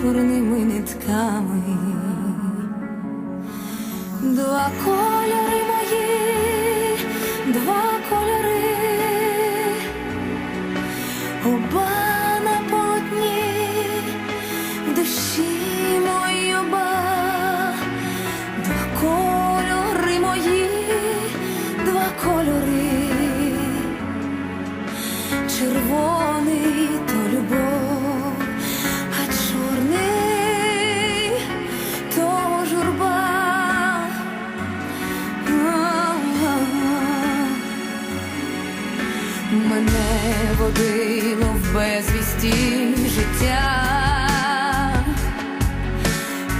чорними нитками. Два кольори Мене водило в безвісті життя,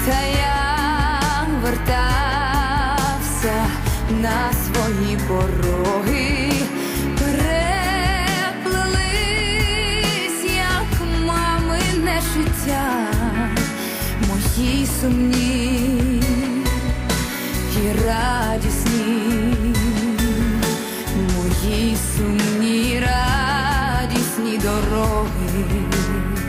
та я вертався на свої пороги, переплелись, як мамине життя, мої сумні you.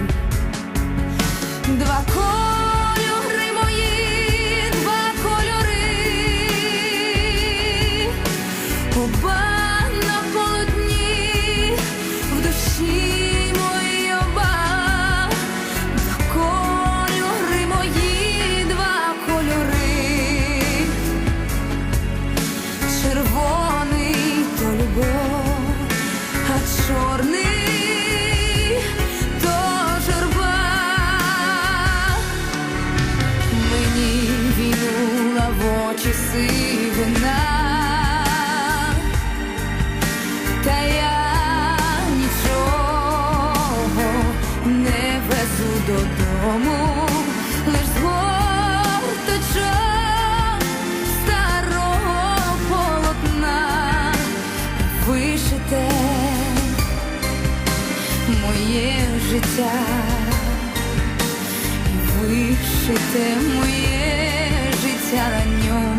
Життя і вишите моє життя на